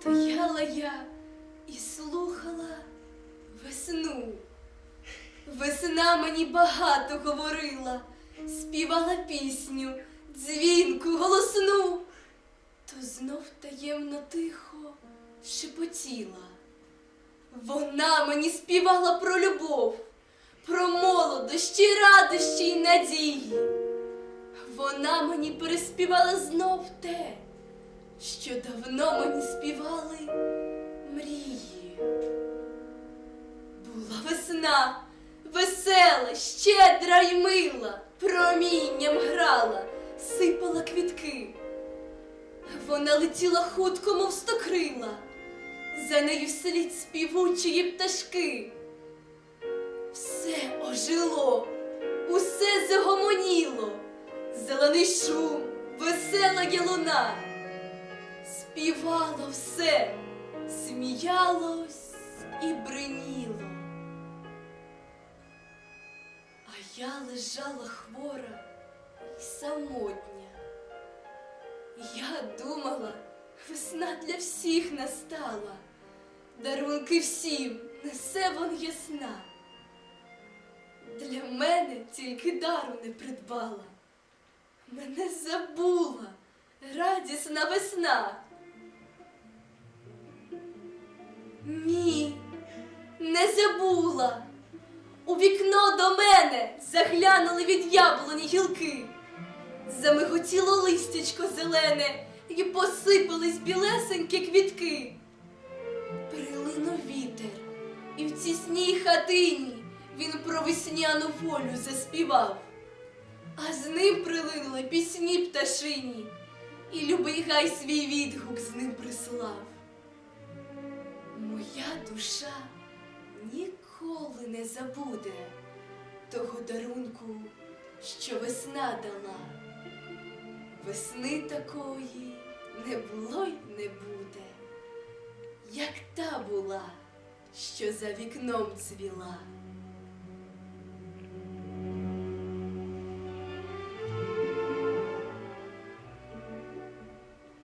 стояла я і слухала весну. Весна мені багато говорила, співала пісню, дзвінку, голосну, то знов таємно тихо шепотіла. Вона мені співала про любов, про молодощі, радощі й надії. Вона мені переспівала знов те, що давно мені співали мрії. Була весна, весела, щедра й мила, промінням грала, сипала квітки. Вона летіла хутко, мов стокрила, за нею вслід співучої пташки. Все ожило, усе загомоніло, зелений шум, весела ялуна. Співало все, сміялось і бриніло. А я лежала хвора і самотня. Я думала, весна для всіх настала, дарунки всім несе вон ясна. Для мене тільки дару не придбала, мене забула радісна весна. Ні, не забула. У вікно до мене заглянули від яблуні гілки. Замиготіло листячко зелене і посипались білесенькі квітки. Прилинув вітер, і в тісній хатині він про весняну волю заспівав. А з ним прилинули пісні пташині, і любий гай свій відгук з ним прислав. Моя душа ніколи не забуде того дарунку, що весна дала. Весни такої не було й не буде, як та була, що за вікном цвіла.